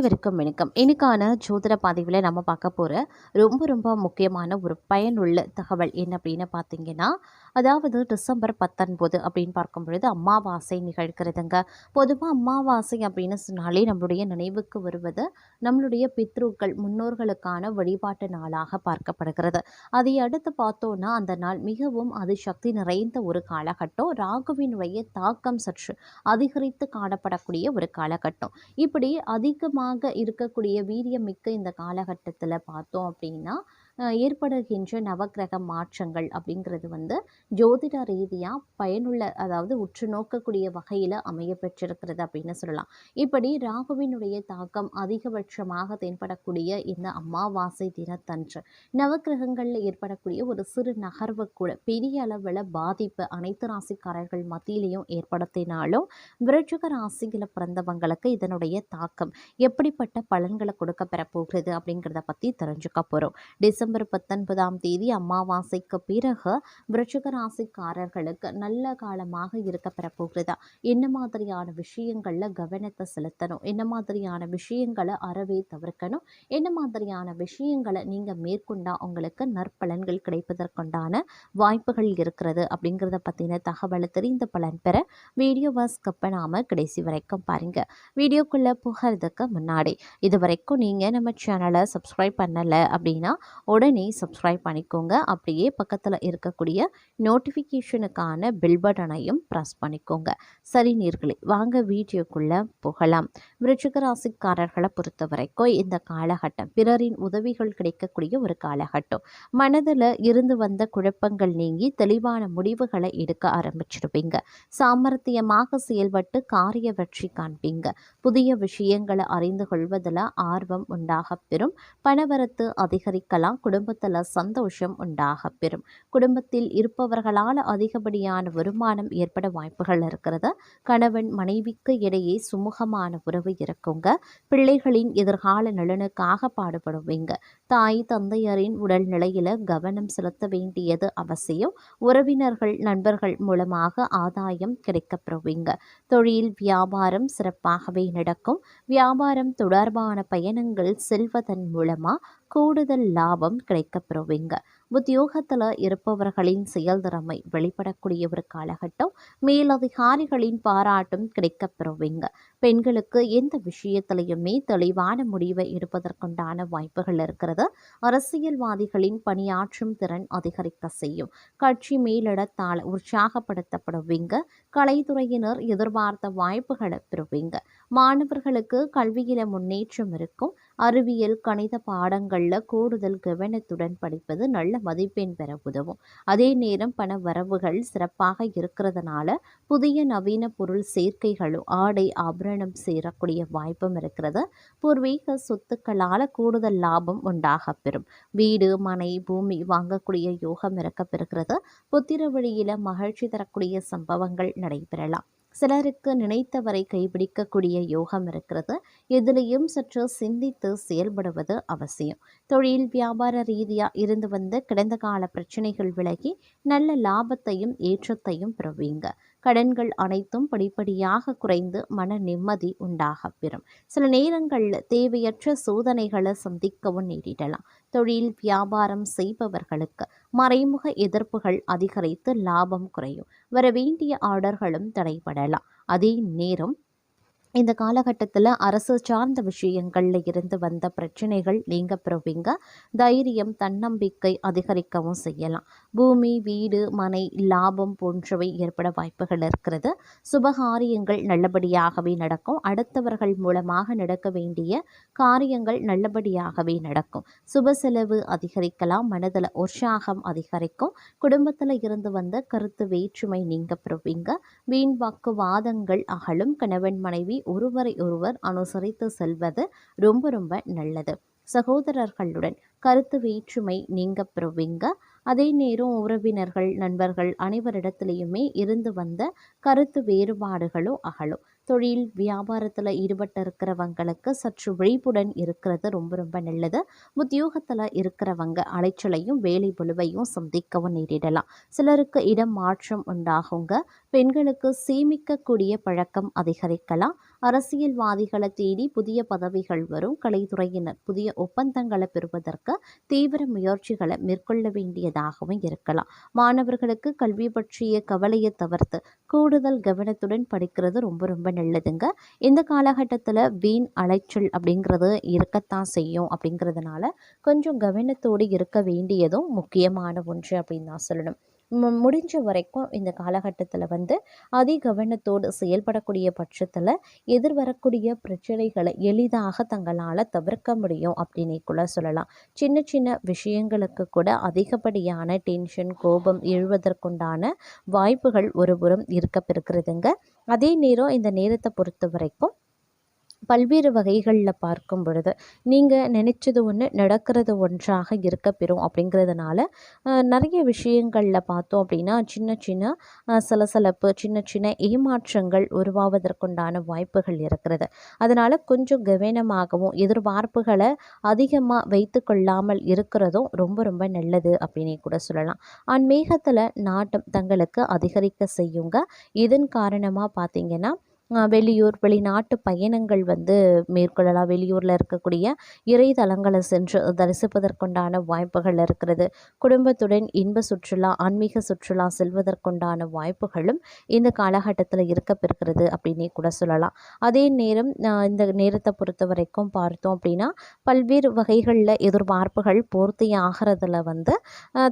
அனைவருக்கும் வணக்கம். இன்னைக்கான ஜோதிட பதிவில் நம்ம பார்க்க போகிற ரொம்ப ரொம்ப முக்கியமான ஒரு பயனுள்ள தகவல் என்ன அப்படின்னு பார்த்தீங்கன்னா அதாவது டிசம்பர் பத்தொன்பது அப்படின்னு பார்க்கும் பொழுது அம்மாவாசை நிகழ்கிறதுங்க. பொதுவாக அம்மாவாசை அப்படின்னு சொன்னாலே நம்மளுடைய நினைவுக்கு வருவது நம்மளுடைய பித்ருக்கள் முன்னோர்களுக்கான வழிபாட்டு நாளாக பார்க்கப்படுகிறது. அதை அடுத்து பார்த்தோன்னா அந்த நாள் மிகவும் அதிசக்தி நிறைந்த ஒரு காலகட்டம். ராகுவினுடைய தாக்கம் சற்று அதிகரித்து காணப்படக்கூடிய ஒரு காலகட்டம். இப்படி அதிகமாக இருக்கக்கூடிய வீரியம் மிக்க இந்த காலகட்டத்தில் பார்த்தோம் அப்படின்னா ஏற்படுகின்ற நவக்கிரக மாற்றங்கள் அப்படிங்கிறது வந்து ஜோதிட ரீதியாக பயனுள்ள அதாவது உற்று நோக்கக்கூடிய வகையில் அமைய பெற்றிருக்கிறது அப்படின்னு சொல்லலாம். இப்படி ராகுவினுடைய தாக்கம் அதிகபட்சமாக தென்படக்கூடிய இந்த அமாவாசை தினத்தன்று நவக்கிரகங்களில் ஏற்படக்கூடிய ஒரு சிறு நகர்வு கூட பெரிய அளவில் பாதிப்பு அனைத்து ராசிக்காரர்கள் மத்தியிலையும் ஏற்படுத்தினாலும் விருச்சிக ராசியில் பிறந்தவங்களுக்கு இதனுடைய தாக்கம் எப்படிப்பட்ட பலன்களை கொடுக்க பெறப்போகிறது அப்படிங்கிறத பற்றி தெரிஞ்சுக்க போகிறோம் டிசம்பர் பத்தொன்பதாம் தேதி அமாவாசைக்கு பிறகு விருச்சிக ராசிக்காரர்களுக்கு நல்ல காலமாக இருக்க பெறப்போகிறதா? என்ன மாதிரியான விஷயங்களில் கவனத்தை செலுத்தணும்? என்ன மாதிரியான விஷயங்களை அறவே தவிர்க்கணும்? என்ன மாதிரியான விஷயங்களை நீங்கள் மேற்கொண்டா உங்களுக்கு நற்பலன்கள் கிடைப்பதற்குண்டான வாய்ப்புகள் இருக்கிறது? அப்படிங்கிறத பற்றின தகவலை தெரிந்த பலன் பெற வீடியோவை ஸ்கிப் பண்ணாமல் கடைசி வரைக்கும் பாருங்கள் வீடியோக்குள்ளே போகிறதுக்கு முன்னாடி இது வரைக்கும் நீங்கள் நம்ம சேனலை சப்ஸ்கிரைப் பண்ணலை அப்படின்னா உடனே சப்ஸ்கிரைப் பண்ணிக்கோங்க. அப்படியே பக்கத்தில் இருக்கக்கூடிய நோட்டிஃபிகேஷனுக்கான பில் பட்டனையும் ப்ரெஸ் பண்ணிக்கோங்க. சரி நீர்களே வாங்க வீடியோக்குள்ளே போகலாம். விருச்சிக ராசிக்காரர்களை பொறுத்த வரைக்கும் இந்த காலகட்டம் பிறரின் உதவிகள் கிடைக்கக்கூடிய ஒரு காலகட்டம். மனதில் இருந்து வந்த குழப்பங்கள் நீங்கி தெளிவான முடிவுகளை எடுக்க ஆரம்பிச்சிடுவீங்க சாமர்த்தியமாக செயல்பட்டு காரிய வெற்றி காண்பீங்க. புதிய விஷயங்களை அறிந்து கொள்வதில் ஆர்வம் உண்டாக பெறும். பணவரத்து அதிகரிக்கலாம். குடும்பத்தில் சந்தோஷம் உண்டாக பெறும். குடும்பத்தில் இருப்பவர்களால் அதிகப்படியான வருமானம் ஏற்பட வாய்ப்புகள் இருக்கிறது. கணவன் மனைவிக்கு இடையே சுமூகமான உறவு இருக்குங்க. பிள்ளைகளின் எதிர்கால நலனுக்காக பாடுபடுவீங்க. தாய் தந்தையரின் உடல் நிலையில கவனம் செலுத்த வேண்டியது அவசியம். உறவினர்கள் நண்பர்கள் மூலமாக ஆதாயம் கிடைக்கப்பெறுவீங்க தொழில் வியாபாரம் சிறப்பாகவே நடக்கும். வியாபாரம் தொடர்பான பயணங்கள் செல்வதன் மூலமா கூடுதல் லாபம் கிடைக்கப்பெறுவீங்க. உத்தியோகத்தில் இருப்பவர்களின் செயல்திறமை வெளிப்படக்கூடிய ஒரு காலகட்டம் மேலதிகாரிகளின் பாராட்டும் கிடைக்கப்பெறுவீங்க. பெண்களுக்கு எந்த விஷயத்திலையுமே தெளிவான முடிவை எடுப்பதற்குண்டான வாய்ப்புகள் இருக்கிறது. அரசியல்வாதிகளின் பணியாற்றும் திறன் அதிகரிக்க செய்யும். கட்சி மேலிடத்தால் உற்சாகப்படுத்தப்படுவீங்க. கலைத்துறையினர் எதிர்பார்த்த வாய்ப்புகளை பெறுவீங்க. மாணவர்களுக்கு கல்வியில முன்னேற்றம் இருக்கும். அறிவியல் கணித பாடங்களில் கூடுதல் கவனத்துடன் படிப்பது நல்ல மதிப்பெண் பெற உதவும். அதே நேரம் பண வரவுகள் சிறப்பாக இருக்கிறதுனால புதிய நவீன பொருள் சேர்க்கைகளும் ஆடை ஆபரணம் சேரக்கூடிய வாய்ப்பும் இருக்கிறது. பூர்வீக சொத்துக்களால் கூடுதல் லாபம் உண்டாக பெறும். வீடு மனை பூமி வாங்கக்கூடிய யோகம் இருக்கப்பெறுகிறது புத்திர வழியில் மகிழ்ச்சி தரக்கூடிய சம்பவங்கள் நடைபெறலாம். சிலருக்கு நினைத்தவரை கைப்பிடிக்கக்கூடிய யோகம் இருக்கிறது. எதிலையும் சற்று சிந்தித்து செயல்படுவது அவசியம். தொழில் வியாபார ரீதியாக இருந்து வந்த கடந்த கால பிரச்சனைகள் விலகி நல்ல லாபத்தையும் ஏற்றத்தையும் பெறுவீங்க. கடன்கள் அனைத்தும் படிப்படியாக குறைந்து மன நிம்மதி உண்டாக பெறும். சில நேரங்களில் தேவையற்ற சோதனைகளை சந்திக்கவும் நேரிடலாம். தொழில் வியாபாரம் செய்பவர்களுக்கு மறைமுக எதிர்ப்புகள் அதிகரித்து லாபம் குறையும். வர வேண்டிய ஆர்டர்களும் தடைபடலாம். அதே நேரம் இந்த காலகட்டத்தில் அரசு சார்ந்த விஷயங்களில் இருந்து வந்த பிரச்சனைகள் நீங்க பெறுவீங்க. தைரியம் தன்னம்பிக்கை அதிகரிக்கவும் செய்யலாம். பூமி வீடு மனை லாபம் போன்றவை ஏற்பட வாய்ப்புகள் இருக்கிறது. சுபகாரியங்கள் நல்லபடியாகவே நடக்கும். அடுத்தவர்கள் மூலமாக நடக்க வேண்டிய காரியங்கள் நல்லபடியாகவே நடக்கும். சுப செலவு அதிகரிக்கலாம். மனதில் உற்சாகம் அதிகரிக்கும். குடும்பத்தில் இருந்து வந்த கருத்து வேற்றுமை நீங்க பெறுவீங்க. வீண் வாக்குவாதங்கள் அகலும். கணவன் மனைவி ஒருவரை ஒருவர் அனுசரித்து செல்வது ரொம்ப ரொம்ப நல்லது. சகோதரர்களுடன் கருத்து வேற்றுமை நீங்க பெறுவீங்க. அதே நேரம் உறவினர்கள் நண்பர்கள் அனைவரிடத்திலையுமே இருந்து வந்த கருத்து வேறுபாடுகளும் அகலும். தொழில் வியாபாரத்தில் ஈடுபட்டு இருக்கிறவங்களுக்கு சற்று விழிப்புடன் இருக்கிறது ரொம்ப ரொம்ப நல்லது. உத்தியோகத்தில் இருக்கிறவங்க அலைச்சலையும் வேலை பொழுவையும் சந்திக்கவும் நேரிடலாம். சிலருக்கு இடம் மாற்றம் உண்டாகுங்க. பெண்களுக்கு சேமிக்கக்கூடிய பழக்கம் அதிகரிக்கலாம். அரசியல்வாதிகளை தேடி புதிய பதவிகள் வரும். கலைத்துறையினர் புதிய ஒப்பந்தங்களை பெறுவதற்கு தீவிர முயற்சிகளை மேற்கொள்ள வேண்டியதாகவும் இருக்கலாம். மாணவர்களுக்கு கல்வி பற்றிய கவலையை தவிர்த்து கூடுதல் கவனத்துடன் படிக்கிறது ரொம்ப ரொம்ப நல்லதுங்க. இந்த காலகட்டத்தில் வீண் அலைச்சல் அப்படிங்கிறது இருக்கத்தான் செய்யும் அப்படிங்கிறதுனால கொஞ்சம் கவனத்தோடு இருக்க வேண்டியதும் முக்கியமான ஒன்று அப்படின்னு தான் சொல்லணும். முடிஞ்ச வரைக்கும் இந்த காலகட்டத்தில் வந்து அதி கவனத்தோடு செயல்படக்கூடிய பட்சத்தில் எதிர்வரக்கூடிய பிரச்சனைகளை எளிதாக தங்களால் தவிர்க்க முடியும் அப்படின்னு கூட சொல்லலாம். சின்ன சின்ன விஷயங்களுக்கு கூட அதிகப்படியான டென்ஷன் கோபம் எழுவதற்குண்டான வாய்ப்புகள் ஒருபுறம் இருக்க பெறுகிறதுங்க அதே நேரம் இந்த நேரத்தை பொறுத்த வரைக்கும் பல்வேறு வகைகளில் பார்க்கும் பொழுது நீங்கள் நினச்சது ஒன்று நடக்கிறது ஒன்றாக இருக்க பெறும் அப்படிங்கிறதுனால நிறைய விஷயங்களில் பார்த்தோம் அப்படின்னா சின்ன சின்ன சலசலப்பு சின்ன சின்ன ஏமாற்றங்கள் உருவாவதற்குண்டான வாய்ப்புகள் இருக்கிறது. அதனால் கொஞ்சம் கவனமாகவும் எதிர்பார்ப்புகளை அதிகமாக வைத்து கொள்ளாமல் இருக்கிறதும் ரொம்ப ரொம்ப நல்லது அப்படின்னு கூட சொல்லலாம். ஆன்மீகத்தில் நாட்டம் தங்களுக்கு அதிகரிக்க செய்யுங்க. இதன் காரணமாக பார்த்திங்கன்னா வெளியூர் வெளிநாட்டு பயணங்கள் வந்து மேற்கொள்ளலாம். வெளியூரில் இருக்கக்கூடிய இறை தலங்களை சென்று தரிசிப்பதற்குண்டான வாய்ப்புகள் இருக்கிறது. குடும்பத்துடன் இன்ப சுற்றுலா ஆன்மீக சுற்றுலா செல்வதற்குண்டான வாய்ப்புகளும் இந்த காலகட்டத்தில் இருக்கப்பெறுகிறது அப்படின்னே கூட சொல்லலாம். அதே நேரம் இந்த நேரத்தை பொறுத்த வரைக்கும் பார்த்தோம் அப்படின்னா பல்வேறு வகைகளில் எதிர்பார்ப்புகள் பூர்த்தி ஆகிறதுல வந்து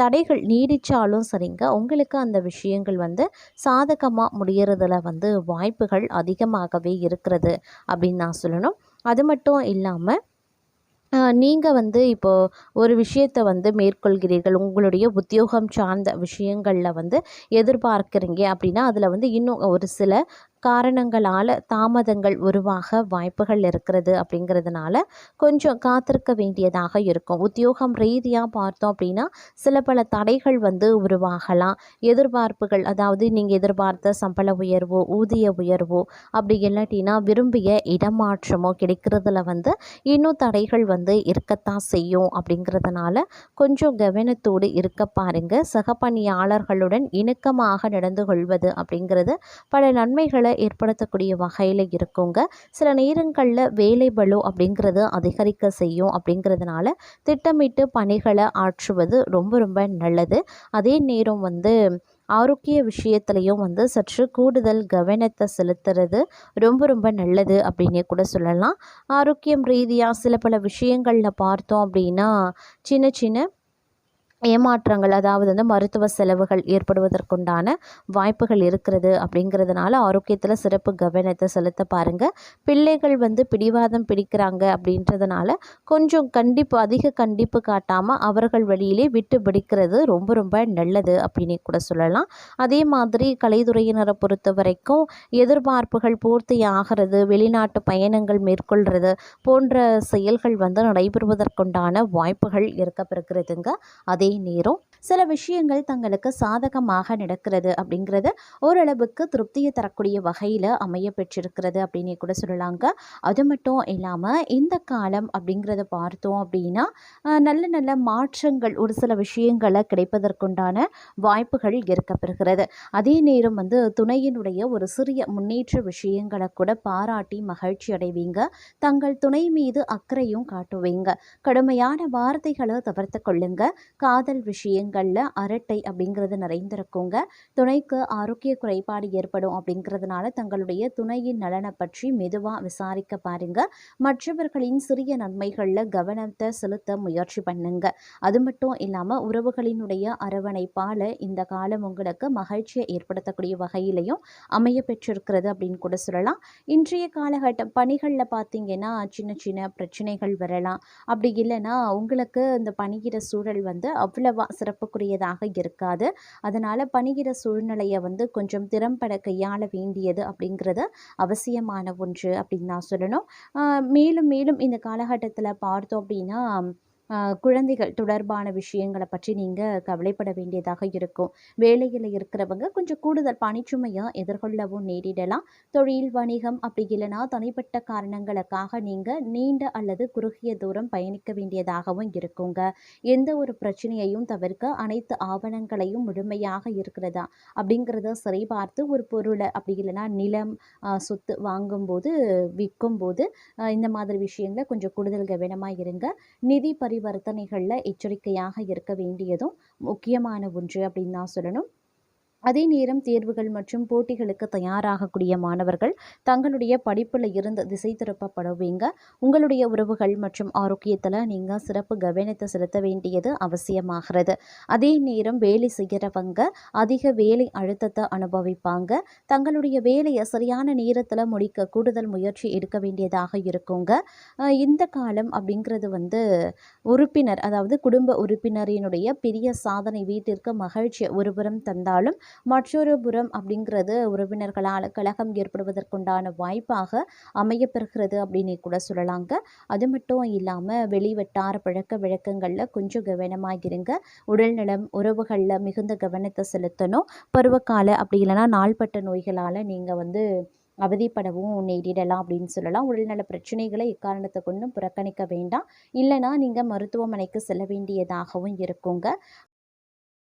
தடைகள் நீடித்தாலும் சரிங்க. உங்களுக்கு அந்த விஷயங்கள் வந்து சாதகமாக முடியறதுல வந்து வாய்ப்புகள் அதிகமாகவே இருக்கிறது அப்படின்னு நான் சொல்லணும். அது மட்டும் இல்லாமல் நீங்கள் வந்து இப்போது ஒரு விஷயத்தை வந்து மேற்கொள்கிறீர்கள் உங்களுடைய உத்தியோகம் சார்ந்த விஷயங்களில் வந்து எதிர்பார்க்குறீங்க அப்படின்னா அதில் வந்து இன்னும் ஒரு சில காரணங்களால் தாமதங்கள் உருவாக வாய்ப்புகள் இருக்கிறது அப்படிங்கிறதுனால கொஞ்சம் காத்திருக்க வேண்டியதாக இருக்கும். உத்தியோகம் ரீதியாக பார்த்தோம் அப்படின்னா சில பல தடைகள் வந்து உருவாகலாம். எதிர்பார்ப்புகள் அதாவது நீங்கள் எதிர்பார்த்த சம்பள உயர்வோ ஊதிய உயர்வோ அப்படி இல்லாட்டினா விரும்பிய இடமாற்றமோ கிடைக்கிறதுல வந்து இன்னும் தடைகள் வந்து இருக்கத்தான் செய்யும் அப்படிங்கிறதுனால கொஞ்சம் கவனத்தோடு இருக்க பாருங்கள் சகப்பணியாளர்களுடன் இணக்கமாக நடந்து கொள்வது அப்படிங்கிறது பல நன்மைகளை ஏற்படுத்தக்கூடிய வகையில் இருக்குங்க. சில நேரங்களில் வேலை பலு அப்படிங்கிறது அதிகரிக்க செய்யும் அப்படிங்கிறதுனால திட்டமிட்டு பணிகளை ஆற்றுவது ரொம்ப ரொம்ப நல்லது. அதே நேரம் வந்து ஆரோக்கிய விஷயத்துலையும் வந்து சற்று கூடுதல் கவனத்தை செலுத்துறது ரொம்ப ரொம்ப நல்லது அப்படின்னே கூட சொல்லலாம். ஆரோக்கியம் ரீதியாக சில பல விஷயங்களில் பார்த்தோம் அப்படின்னா சின்ன சின்ன ஏமாற்றங்கள் அதாவது வந்து மருத்துவ செலவுகள் ஏற்படுவதற்குண்டான வாய்ப்புகள் இருக்கிறது அப்படிங்கிறதுனால ஆரோக்கியத்தில் சிறப்பு கவனத்தை செலுத்த பாருங்கள் பிள்ளைகள் வந்து பிடிவாதம் பிடிக்கிறாங்க அப்படின்றதுனால கொஞ்சம் கண்டிப்பு அதிக கண்டிப்பு காட்டாமல் அவர்கள் வழியிலே விட்டு பிடிக்கிறது ரொம்ப ரொம்ப நல்லது அப்படின்னு கூட சொல்லலாம். அதே மாதிரி கலைத்துறையினரை பொறுத்த வரைக்கும் எதிர்பார்ப்புகள் பூர்த்தி ஆகிறது வெளிநாட்டு பயணங்கள் மேற்கொள்கிறது போன்ற செயல்கள் வந்து நடைபெறுவதற்குண்டான வாய்ப்புகள் இருக்கப்பெறுகிறதுங்க அதே நேரம் சில விஷயங்கள் தங்களுக்கு சாதகமாக நடக்கிறது அப்படிங்கிறது ஓரளவுக்கு திருப்தியை தரக்கூடிய வகையில் அமைய பெற்றிருக்கிறது அப்படின்னு கூட சொல்லலாங்க. அது மட்டும் இல்லாமல் இந்த காலம் அப்படிங்கிறத பார்த்தோம் அப்படின்னா நல்ல நல்ல மாற்றங்கள் ஒரு சில விஷயங்களை கிடைப்பதற்குண்டான வாய்ப்புகள் இருக்கப்பெறுகிறது அதே நேரம் வந்து துணையினுடைய ஒரு சிறிய முன்னேற்ற விஷயங்களை கூட பாராட்டி மகிழ்ச்சி அடைவீங்க. தங்கள் துணை மீது அக்கறையும் காட்டுவீங்க. கடுமையான வார்த்தைகளை தவிர்த்து கொள்ளுங்க. காதல் விஷயங்கள் விஷயங்களில் அரட்டை அப்படிங்கிறது நிறைந்திருக்குங்க துணைக்கு ஆரோக்கிய குறைபாடு ஏற்படும் அப்படிங்கிறதுனால தங்களுடைய துணையின் நலனை பற்றி மெதுவாக விசாரிக்க பாருங்க. மற்றவர்களின் சிறிய நன்மைகளில் கவனத்தை செலுத்த முயற்சி பண்ணுங்க. அது மட்டும் இல்லாமல் உறவுகளினுடைய அரவணைப்பால் இந்த காலம் உங்களுக்கு மகிழ்ச்சியை ஏற்படுத்தக்கூடிய வகையிலையும் அமைய பெற்றிருக்கிறது அப்படின்னு கூட சொல்லலாம். இன்றைய காலகட்டம் பணிகளில் பார்த்தீங்கன்னா சின்ன சின்ன பிரச்சனைகள் வரலாம். அப்படி இல்லைன்னா உங்களுக்கு இந்த பணிகிற சூழல் வந்து அவ்வளவா சிறப்புக்குரியதாக இருக்காது. அதனால் பணிகிற சூழ்நிலையை வந்து கொஞ்சம் திறம்பட கையாள வேண்டியது அப்படிங்கிறது அவசியமான ஒன்று அப்படின்னு நான் சொல்லணும். ஆஹ் மேலும் மேலும் இந்த காலகட்டத்தில் பார்த்தோம் அப்படின்னா குழந்தைகள் தொடர்பான விஷயங்களை பற்றி நீங்கள் கவலைப்பட வேண்டியதாக இருக்கும். வேலையில் இருக்கிறவங்க கொஞ்சம் கூடுதல் பணிச்சுமையாக எதிர்கொள்ளவும் நேரிடலாம். தொழில், வணிகம் அப்படி இல்லைனா தனிப்பட்ட காரணங்களுக்காக நீங்கள் நீண்ட அல்லது குறுகிய தூரம் பயணிக்க வேண்டியதாகவும் இருக்குங்க. எந்த ஒரு பிரச்சனையையும் தவிர்க்க அனைத்து ஆவணங்களையும் முழுமையாக இருக்கிறதா அப்படிங்கிறத சரிபார்த்து ஒரு பொருளை அப்படி இல்லைனா நிலம், சொத்து வாங்கும்போது, விற்கும்போது இந்த மாதிரி விஷயங்களை கொஞ்சம் கூடுதல் கவனமாக இருங்க. நிதி பரி பரிவர்த்தனைகளில் எச்சரிக்கையாக இருக்க வேண்டியதும் முக்கியமான ஒன்று அப்படின்னு தான் சொல்லணும். அதே நேரம் தேர்வுகள் மற்றும் போட்டிகளுக்கு தயாராகக்கூடிய மாணவர்கள் தங்களுடைய படிப்பில் இருந்து திசை திருப்பப்படுவீங்க. உங்களுடைய உறவுகள் மற்றும் ஆரோக்கியத்தில் நீங்கள் சிறப்பு கவனத்தை செலுத்த வேண்டியது அவசியமாகிறது. அதே நேரம் வேலை செய்கிறவங்க அதிக வேலை அழுத்தத்தை அனுபவிப்பாங்க. தங்களுடைய வேலையை சரியான நேரத்தில் முடிக்க கூடுதல் முயற்சி எடுக்க வேண்டியதாக இருக்குங்க. இந்த காலம் அப்படிங்கிறது வந்து உறுப்பினர் அதாவது குடும்ப உறுப்பினரினுடைய பெரிய சாதனை வீட்டிற்கு மகிழ்ச்சி ஒருபுறம் தந்தாலும், மற்றொரு புறம் அப்படிங்கிறது உறவினர்களால் கழகம் ஏற்படுவதற்குண்டான வாய்ப்பாக அமையப்பெறுகிறது அப்படின்னு கூட சொல்லலாங்க. அது மட்டும் இல்லாம வெளிவட்டார பழக்க பழக்கவழக்கங்கள்ல கொஞ்சம் கவனமா இருங்க. உடல்நலம், உறவுகள்ல மிகுந்த கவனத்தை செலுத்தணும். பருவகால அப்படி இல்லைன்னா நாள்பட்ட நோய்களால நீங்க வந்து அவதிப்படவும் நேரிடலாம் அப்படின்னு சொல்லலாம். உடல்நல பிரச்சனைகளை இக்காரணத்தை கொண்டும் புறக்கணிக்க வேண்டாம். இல்லைனா நீங்க மருத்துவமனைக்கு செல்ல வேண்டியதாகவும் இருக்குங்க.